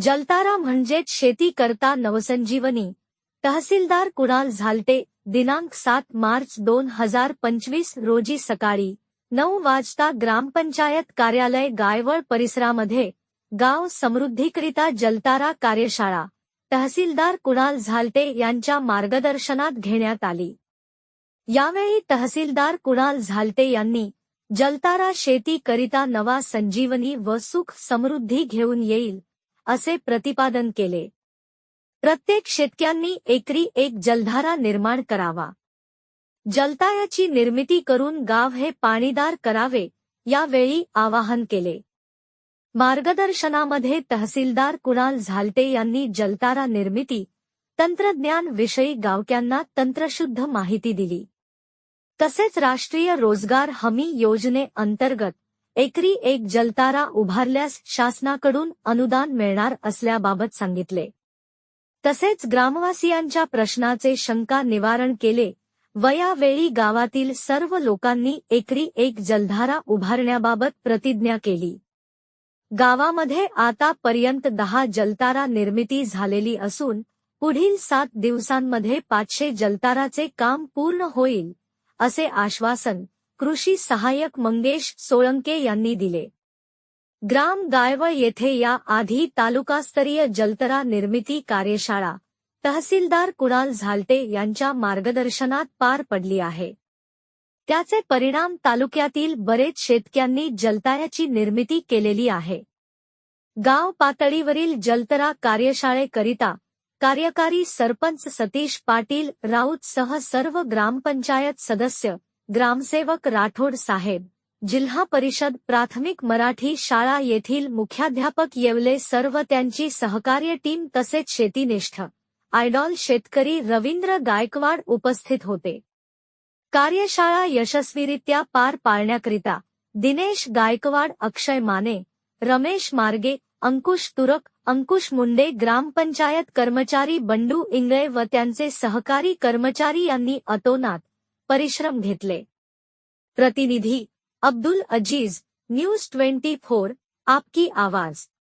जलतारा म्हणजेच शेती करता नवसंजीवनी. तहसीलदार कुणाल झालटे दिनांक सात मार्च दोन हजार पंचवीस रोजी सकाळी नऊ वाजता ग्रामपंचायत कार्यालय गायवळ परिसरामध्ये गाव समृद्धीकरिता जलतारा कार्यशाळा. तहसीलदार कुणाल झालटे यांच्या मार्गदर्शनात घेण्यात आली. यावेळी तहसीलदार कुणाल झालटे यांनी जलतारा शेती करिता नवा संजीवनी व सुख समृद्धी घेऊन येईल असे प्रतिपादन केले. प्रत्येक शेतक्यांनी एकरी एक जलधारा निर्माण करावा. जलतायाची निर्मिती करून गाव हे पाणीदार करावे यावेळी आवाहन केले. मार्गदर्शनामध्ये तहसीलदार कुणाल झालटे यांनी जलतारा निर्मिती तंत्रज्ञान विषयी गावक्यांना तंत्रशुद्ध माहिती दिली. तसेच राष्ट्रीय रोजगार हमी योजने अंतर्गत एकरी एक जलतारा उभारल्यास शासनाकडून अनुदान मिळणार असल्याबाबत सांगितले. तसेच ग्रामवासियांच्या प्रश्नाचे शंका निवारण केले. व यावेळी गावातील सर्व लोकांनी एकरी एक जलधारा उभारण्याबाबत प्रतिज्ञा केली. गावामध्ये आतापर्यंत दहा जलतारा निर्मिती झालेली असून पुढील सात दिवसांमध्ये पाचशे जलताराचे काम पूर्ण होईल असे आश्वासन कृषी सहाय्यक मंगेश सोळंके यांनी दिले. ग्राम गायवळ येथे या आधी तालुकास्तरीय जलतरा निर्मिती कार्यशाळा तहसीलदार कुणाल झालटे यांच्या मार्गदर्शनात पार पडली आहे. त्याचे परिणाम तालुक्यातील बरेच शेतक्यांनी जलतऱ्याची निर्मिती केलेली आहे. गाव पातळीवरील जलतरा कार्यशाळेकरिता कार्यकारी सरपंच सतीश पाटील राऊत सह सर्व ग्रामपंचायत सदस्य ग्रामसेवक राठोड साहेब जिल्हा परिषद प्राथमिक मराठी शाळा येथील मुख्याध्यापक येवले सर्व त्यांची सहकार्य टीम तसेच शेतीनिष्ठ आयडॉल शेतकरी रवींद्र गायकवाड उपस्थित होते. कार्यशाळा यशस्वीरित्या पार पाळण्याकरिता दिनेश गायकवाड अक्षय माने रमेश मार्गे अंकुश तुरक अंकुश मुंडे ग्रामपंचायत कर्मचारी बंडू इंगळे व त्यांचे सहकारी कर्मचारी यांनी अतोनात परिश्रम घेतले. प्रतिनिधी Abdul Aziz news twenty four आपकी आवाज.